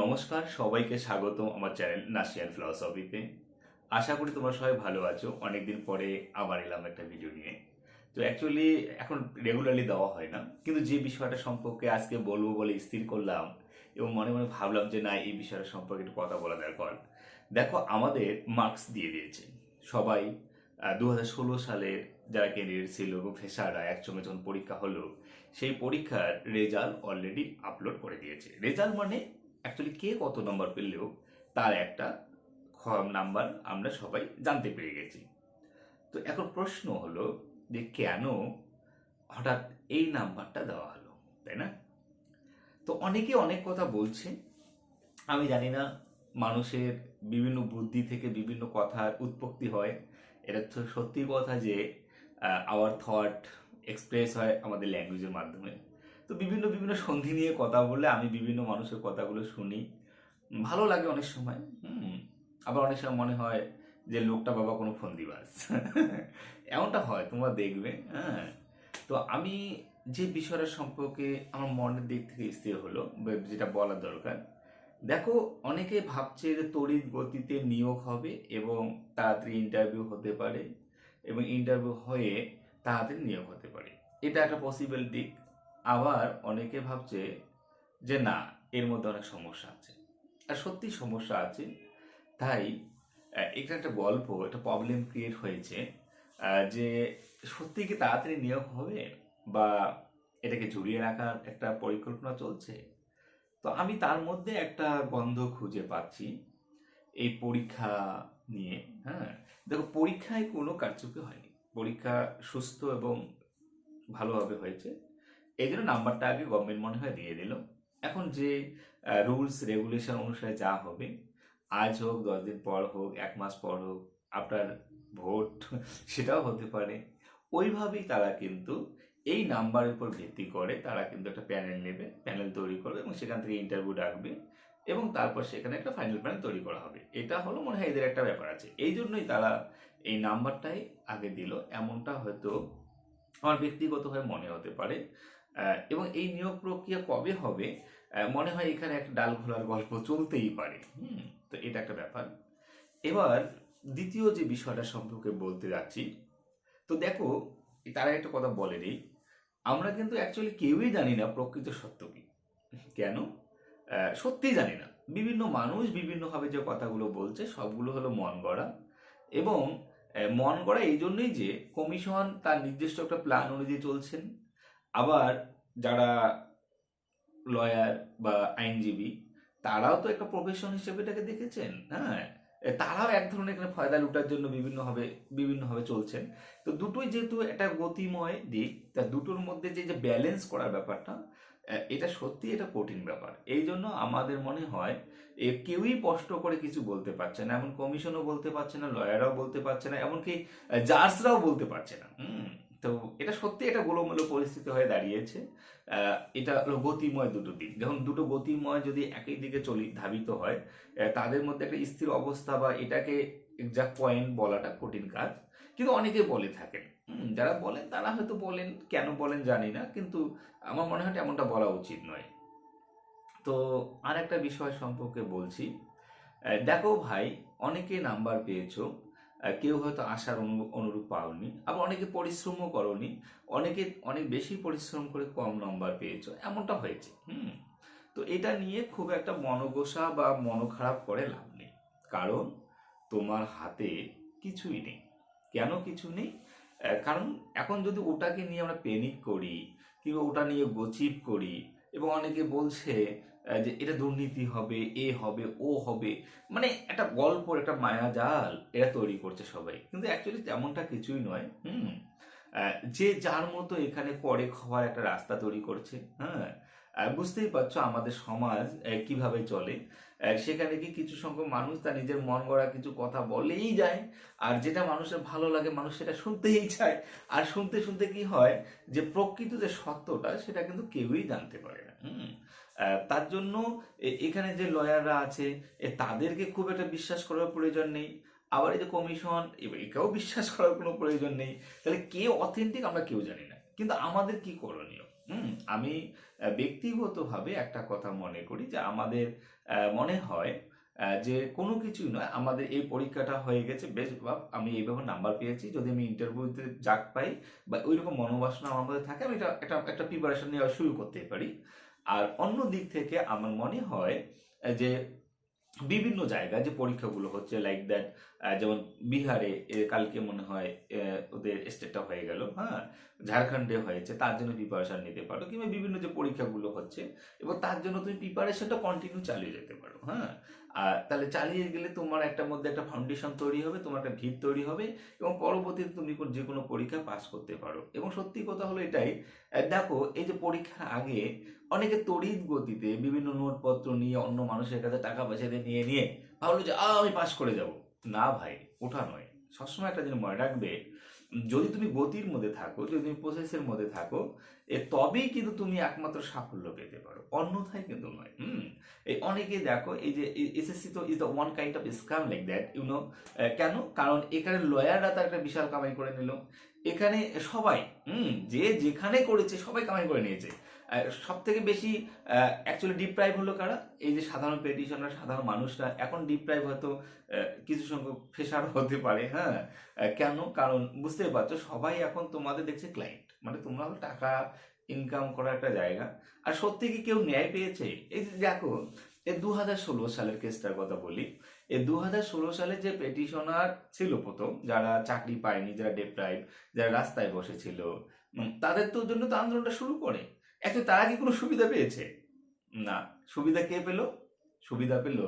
নমস্কার, সবাইকে স্বাগত আমার চ্যানেল নাসিয়ান ফিলসফিতে আশা করি তোমরা সবাই ভালো আছো। অনেকদিন পরে আবার এলাম একটা ভিডিও নিয়ে। তো অ্যাকচুয়ালি এখন রেগুলারলি দেওয়া হয় না। কিন্তু যে বিষয়টা সম্পর্কে আজকে বলব বলে স্থির করলাম এবং মনে মনে ভাবলাম যে না, এই বিষয়টা সম্পর্কে একটু কথা বলা দরকার দেখো, আমাদের মার্কস দিয়ে দিয়েছে। সবাই দু হাজার ষোলো সালের যারা ক্যান্ডিডেট ছিল এবং ফেসাররা একসঙ্গে যখন পরীক্ষা হলো, সেই পরীক্ষার রেজাল্ট অলরেডি আপলোড করে দিয়েছে। রেজাল্ট মানে অ্যাকচুয়ালি কে কত নম্বর পেলেও তার একটা নাম্বার আমরা সবাই জানতে পেরে গেছি। তো এখন প্রশ্ন হলো যে কেন হঠাৎ এই নাম্বারটা দেওয়া হলো, তাই না? তো অনেকে অনেক কথা বলছে। আমি জানি না মানুষের বিভিন্ন বুদ্ধি থেকে বিভিন্ন কথার উৎপত্তি হয়। এটা তো সত্যি কথা যে আওয়ার থট এক্সপ্রেস হয় আমাদের ল্যাঙ্গুয়েজের মাধ্যমে। তো বিভিন্ন বিভিন্ন সন্ধি নিয়ে কথা বলে আমি বিভিন্ন মানুষের কথাগুলো শুনি। ভালো লাগে অনেক সময়। আবার অনেক সময় মনে হয় যে লোকটা বাবা কোনো ফন্দিবাজ এমনটা হয়, তোমরা দেখবে হ্যাঁ। তো আমি যে বিষয়টা সম্পর্কে আমার মনের দিক থেকে স্থির হলো যেটা বলার দরকার, দেখো অনেকে ভাবছে যে তড়িৎ গতিতে নিয়োগ হবে এবং তাড়াতাড়ি ইন্টারভিউ হতে পারে এবং ইন্টারভিউ হয়ে তাড়াতাড়ি নিয়োগ হতে পারে। এটা একটা পসিবল দিক। আবার অনেকে ভাবছে যে না, এর মধ্যে অনেক সমস্যা আছে। আর সত্যি সমস্যা আছে। তাই এটা একটা গল্প, একটা প্রবলেম ক্রিয়েট হয়েছে যে সত্যি কি তাড়াতাড়ি নিয়োগ হবে বা এটাকে ঝুলিয়ে রাখার একটা পরিকল্পনা চলছে? তো আমি তার মধ্যে একটা গন্ধ খুঁজে পাচ্ছি এই পরীক্ষা নিয়ে হ্যাঁ? দেখো, পরীক্ষায় কোনো কারচুপি হয়নি। পরীক্ষা সুস্থ এবং ভালোভাবে হয়েছে। এই জন্য নাম্বারটা আগে গভর্নমেন্ট মনে হয় দিয়ে দিল। এখন যে রুলস রেগুলেশন অনুসারে যা হবে, আজ হোক, দশ দিন পর হোক, এক মাস পর হোক, আপনার ভোট, সেটাও হতে পারে। ওইভাবেই তারা কিন্তু এই নাম্বারের উপর ভিত্তি করে তারা কিন্তু একটা প্যানেল নেবে, প্যানেল তৈরি করবে এবং সেখান থেকে ইন্টারভিউ ডাকবে এবং তারপর সেখানে একটা ফাইনাল প্যানেল তৈরি করা হবে। এটা হলো মনে হয় এদের একটা ব্যাপার আছে। এই জন্যই তারা এই নাম্বারটাই আগে দিল। এমনটা হয়তো আমার ব্যক্তিগতভাবে মনে হতে পারে। এবং এই নিয়োগ প্রক্রিয়া কবে হবে? মনে হয় এখানে একটা ডাল ঘোলার গল্প চলতেই পারে। হুম, তো এটা একটা ব্যাপার। এবার দ্বিতীয় যে বিষয়টা সম্পর্কে বলতে যাচ্ছি, তো দেখো, তারা একটা কথা বলেনি। আমরা কিন্তু অ্যাকচুয়ালি কেউই জানি না প্রকৃত সত্য কি। কেন? সত্যিই জানি না। বিভিন্ন মানুষ বিভিন্নভাবে যে কথাগুলো বলছে, সবগুলো হলো মন গড়া। এবং মন গড়া এই জন্যই যে কমিশন তার নির্দিষ্ট একটা প্ল্যান অনুযায়ী চলছেন। আবার যারা লয়ার বা আইনজীবী, তারাও তো একটা প্রফেশন হিসেবে এটাকে দেখেছেন হ্যাঁ? তারাও এক ধরনের এখানে ফয়দা লুটার জন্য বিভিন্নভাবে বিভিন্নভাবে চলছেন। তো দুটোই যেহেতু একটা গতিময় দিক, তা দুটোর মধ্যে যে যে ব্যালেন্স করার ব্যাপারটা এটা সত্যি এটা কঠিন ব্যাপার। এই জন্য আমাদের মনে হয়, এ কেউই স্পষ্ট করে কিছু বলতে পারছে না, এমন কমিশনও বলতে পারছে না লয়াররাও বলতে পারছে না, এমনকি জাজরাও বলতে পারছে না, হুম? তো এটা সত্যি এটা গোলমেলো পরিস্থিতি হয়ে দাঁড়িয়েছে। এটা হলো গতিময় দুটো দিক। যখন দুটো গতিময় যদি একই দিকে চলি, ধাবিত হয় তাদের মধ্যে একটা স্থির অবস্থা বা এটাকে এক্সাক্ট পয়েন্ট বলাটা কঠিন কাজ। কিন্তু অনেকে বলে থাকেন। যারা বলেন তারা হয়তো বলেন, কেন বলেন জানি না, কিন্তু আমার মনে হয় এমনটা বলা উচিত নয়। তো আর একটা বিষয় সম্পর্কে বলছি। দেখো ভাই, অনেকে নাম্বার পেয়েছ কেউ হয়তো আশার অনু- অনুরূপ পাওনি, আবার অনেকে পরিশ্রমও করনি, অনেকে, অনেক বেশি পরিশ্রম করে কম নম্বর পেয়েছ, এমনটা হয়েছে, হুম? তো এটা নিয়ে খুব একটা মনোগোসা বা মন খারাপ করে লাভ নেই, কারণ তোমার হাতে কিছুই নেই। কেন কিছু নেই? কারণ এখন যদি ওটাকে নিয়ে আমরা প্যানিক করি, কিংবা ওটা নিয়ে গচিপ করি, এবং অনেকে বলছে যে এটা দুর্নীতি হবে, এ হবে, ও হবে মানে একটা গল্প, একটা মায়াজাল এরা তৈরি করছে সবাই। কিন্তু অ্যাকচুয়ালি তেমনটা কিছুই নয়, হুম? যে যার মতো এখানে করে খাওয়ার একটা রাস্তা তৈরি করছে হ্যাঁ? বুঝতেই পারছ আমাদের সমাজ কীভাবে চলে। সেখানে কি কিছু সংখ্যক মানুষ তার নিজের মন গড়া কিছু কথা বলেই যায়, আর যেটা মানুষের ভালো লাগে মানুষ সেটা শুনতেই চায়। আর শুনতে শুনতে কি হয় যে প্রকৃত যে সত্যটা সেটা কিন্তু কেউই জানতে পারে না, হুম? তার জন্য এখানে যে লয়াররা আছে তাদেরকে খুব একটা বিশ্বাস করার প্রয়োজন নেই। আবার এই যে কমিশন একেও বিশ্বাস করার কোনো প্রয়োজন নেই। তাহলে কে অথেন্টিক আমরা কেউ জানি না। কিন্তু আমাদের কি করণীয়? হুম, আমি ব্যক্তিগতভাবে একটা কথা মনে করি যে আমাদের মনে হয় যে কোনো কিছুই নয়, আমাদের এই পরীক্ষাটা হয়ে গেছে, বেশ বা আমি এইভাবে নাম্বার পেয়েছি, যদি আমি ইন্টারভিউতে যাক পাই, বা ওই রকম মনোবাসনা মধ্যে থাকে, আমি এটা একটা একটা প্রিপারেশন নেওয়া শুরু করতে পারি। আর অন্য দিক থেকে আমার মনে হয় যে বিভিন্ন জায়গায় যে পরীক্ষাগুলো হচ্ছে লাইক দ্যাট যেমন বিহারে কালকে মনে হয় ওদের স্টেটটা হয়ে গেল হ্যাঁ? ঝাড়খণ্ডে হয়েছে, তার জন্য প্রিপারেশন নিতে পারো, কিংবা বিভিন্ন যে পরীক্ষাগুলো হচ্ছে এবং তার জন্য তুমি প্রিপারেশনটা কন্টিনিউ চালিয়ে যেতে পারো হ্যাঁ? আর তাহলে চালিয়ে গেলে তোমার একটা মধ্যে একটা ফাউন্ডেশন তৈরি হবে, তোমার একটা ভিত তৈরি হবে, এবং পরবর্তীতে তুমি যে কোনো পরীক্ষা পাস করতে পারো। এবং সত্যি কথা হলো এটাই দেখো, এই যে পরীক্ষার আগে অনেকে তড়িৎ গতিতে বিভিন্ন নোটপত্র নিয়ে অন্য মানুষের কাছে টাকা পয়সা নিয়ে নিয়ে ভাবলো যে আমি পাস করে যাব। না ভাই ওঠা নয়। সবসময় একটা জিনিস মনে রাখবে, যদি তুমি গতির মধ্যে থাকো, যদি তুমি প্রসেসের মধ্যে থাকো, এ তবেই কিন্তু তুমি একমাত্র সাফল্য পেতে পারো। অন্যথায় কিন্তু নয়, হুম? এই অনেকে দেখো, এই যে এসএসসি তো is the one kind of scam like that you know কেন? কারণ এখানে লয়াররা তার একটা বিশাল কামাই করে নিল। এখানে সবাই, হুম? যে যেখানে করেছে সবাই কামাই করে নিয়েছে। সব থেকে বেশি অ্যাকচুয়ালি ডিপ্রাইভ হলো কারা? এই যে সাধারণ পেটিশনার সাধারণ মানুষরা এখন ডিপ্রাইভ হয়তো কিছু সংখ্যক ফেসার হতে পারে হ্যাঁ? কেন? কারণ বুঝতে পারছ, সবাই এখন তোমাদের দেখছে ক্লায়েন্ট মানে তোমরা হলো টাকা ইনকাম করার একটা জায়গা। আর সত্যি কি কেউ ন্যায় পেয়েছে? এই যে দেখো, এই দু হাজার ষোলো সালের কেসটার কথা বলি। এই দু হাজার ষোলো সালে যে পেটিশনার ছিল প্রথম, যারা চাকরি পায়নি, যারা ডেপ্রাইভ যারা রাস্তায় বসেছিল তাদের তো জন্য তো আন্দোলনটা শুরু করে। অ্যাকচুয়ালি তারা কি কোনো সুবিধা পেয়েছে? না। সুবিধা কে পেল? সুবিধা পেল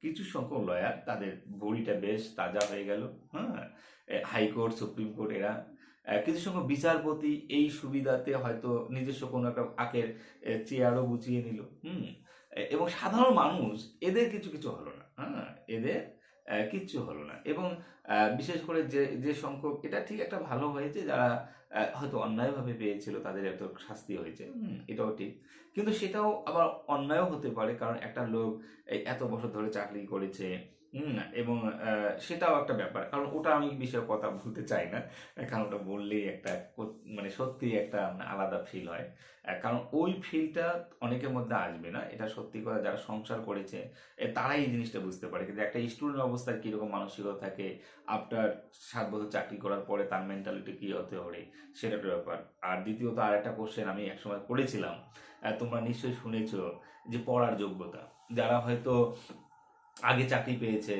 কিছু সংখ্যক লয়ার তাদের বড়িটা বেশ তাজা হয়ে গেল হ্যাঁ? হাইকোর্ট সুপ্রিম কোর্ট এরা। কিছু সংখ্যক বিচারপতি এই সুবিধাতে হয়তো নিজস্ব কোনো একটা আকের চেয়ারও গুছিয়ে নিল, হুম? এবং সাধারণ মানুষ, এদের কিছু কিছু হলো না হ্যাঁ? এদের কিচ্ছু হলো না। এবং বিশেষ করে যে যে সংখ্যক, এটা ঠিক একটা ভালো হয়েছে যারা হয়তো অন্যায়ভাবে পেয়েছিল, তাদের এত শাস্তি হয়েছে। এটাও ঠিক। কিন্তু সেটাও আবার অন্যায়ও হতে পারে, কারণ একটা লোক এত বছর ধরে চাকরি করেছে এবং সেটাও একটা ব্যাপার। কারণ ওটা আমি বিষয়ে কথা বলতে চাই না। কারণ ওটা বললেই একটা মানে সত্যি একটা আলাদা ফিল হয়। কারণ ওই ফিলটা অনেকের মধ্যে আসবে না। এটা সত্যি কথা, যারা সংসার করেছে তারাই এই জিনিসটা বুঝতে পারে। কিন্তু একটা স্টুডেন্ট অবস্থায় কীরকম মানসিকতা থাকে আফটার সাত বছর চাকরি করার পরে তার মেন্টালিটি কী হতে পারে, সেটা একটা ব্যাপার। আর দ্বিতীয়ত আর একটা কোশ্চেন আমি একসময় করেছিলাম। তোমরা নিশ্চয়ই শুনেছ যে পড়ার যোগ্যতা। যারা হয়তো আগে চাকরি পেয়েছে।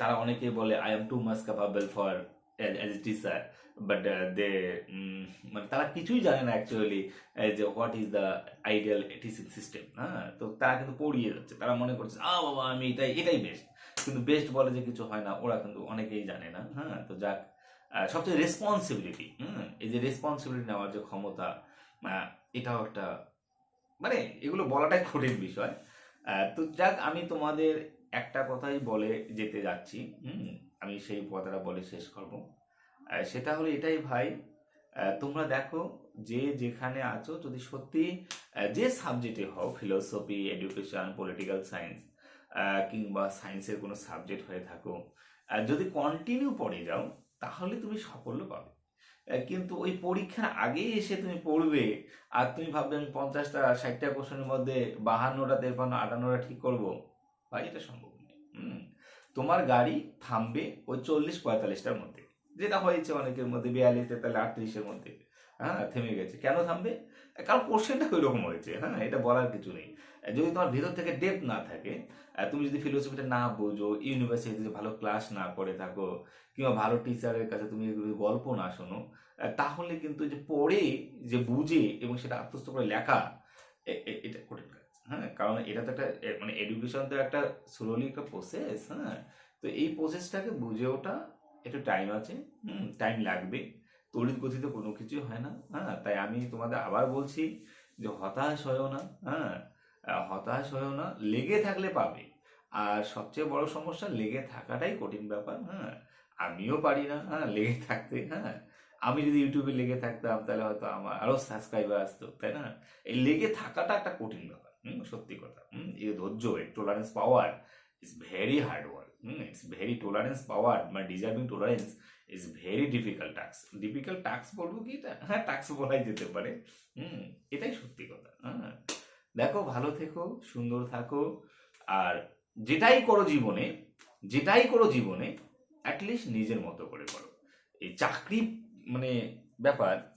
তারা অনেকে বলে I am too much capable for as teacher but they মানে তারা কিছুই জানে না অ্যাকচুয়ালি যে what is the ideal teaching system হ্যাঁ? তো তারা কিন্তু পড়িয়ে যাচ্ছে। তারা মনে করছে আ বাবা, আমি এটাই এটাই বেস্ট কিন্তু বেস্ট বলে যে কিছু হয় না, ওরা কিন্তু অনেকেই জানে না হ্যাঁ? তো যাক সবচেয়ে রেসপন্সিবিলিটি হুম? এই যে রেসপন্সিবিলিটি নেওয়ার যে ক্ষমতা এটাও একটা মানে এগুলো বলাটাই কঠিন বিষয়। তো যাক, আমি তোমাদের একটা কথাই বলে যেতে যাচ্ছি। হুম, আমি সেই কথাটা বলে শেষ করব। সেটা হলো এটাই ভাই তোমরা দেখো যে যেখানে আছো, যদি সত্যি যে সাবজেক্টে হও ফিলোসফি এডুকেশন পলিটিক্যাল সায়েন্স কিংবা সায়েন্সের কোনো সাবজেক্ট হয়ে থাকো যদি কন্টিনিউ পড়ে যাও, তাহলে তুমি সাফল্য পাবে। কিন্তু ওই পরীক্ষার আগেই এসে তুমি পড়বে, আর তুমি ভাববে আমি পঞ্চাশটা, ষাটটা কোশ্চেনের মধ্যে বাহান্নটা তেপান্ন আটান্নটা ঠিক করব। ভাই, এটা সম্ভব নয়। তোমার গাড়ি থামবে ওই চল্লিশ পঁয়তাল্লিশটার মধ্যে। যেটা হয়েছে অনেকের মধ্যে, বিয়াল্লিশ, তেতাল্লিশ, আটত্রিশের মধ্যে। হ্যাঁ থেমে গেছে। কেন থামবে? কারণ কোশ্চেনটা ওই রকম হয়েছে হ্যাঁ এটা বলার কিছু নেই। যদি তোমার ভিতর থেকে ডেপ না থাকে তুমি যদি ফিলোসফিটা না বোঝো ইউনিভার্সিটিতে ভালো ক্লাস না করে থাকো, কিংবা ভালো টিচারের কাছে তুমি গল্প না শোনো তাহলে কিন্তু যে পড়ে, যে বুঝে এবং সেটা আত্মস্থ করে লেখা এটা কঠিন কাজ হ্যাঁ? কারণ এটা তো একটা মানে এডুকেশন তো একটা স্লোলি একটা প্রসেস হ্যাঁ? তো এই প্রসেসটাকে বুঝে ওটা একটু টাইম আছে, হুম টাইম লাগবে। তড়িৎ গতিতে কোনো কিছু হয় না হ্যাঁ? তাই আমি তোমাদের আবার বলছি যে হতাশ হয়েও না হ্যাঁ? হতাশ হয়েও না, লেগে থাকলে পাবে। আর সবচেয়ে বড় সমস্যা, লেগে থাকাটাই কঠিন ব্যাপার হ্যাঁ? আমিও পারি না হ্যাঁ? লেগে থাকতে হ্যাঁ? আমি যদি ইউটিউবে লেগে থাকতাম, তাহলে হয়তো আমার আরও সাবস্ক্রাইবার আসতো, তাই না? এই লেগে থাকাটা একটা কঠিন ব্যাপার, হুম? সত্যি কথা, হুম? এই ধৈর্য এই tolerance power is very hard work hmm it's very tolerance power মানে deserving tolerance is very difficult task difficult task বলব কি হ্যাঁ টাক্স বলাই যেতে পারে। হুম এটাই সত্যি কথা। হ্যাঁ। দেখো, ভালো থেকো, সুন্দর থাকো, আর যেটাই করো জীবনে, যেটাই করো জীবনে অ্যাটলিস্ট নিজের মতো করে করো। এই চাকরি মানে ব্যাপার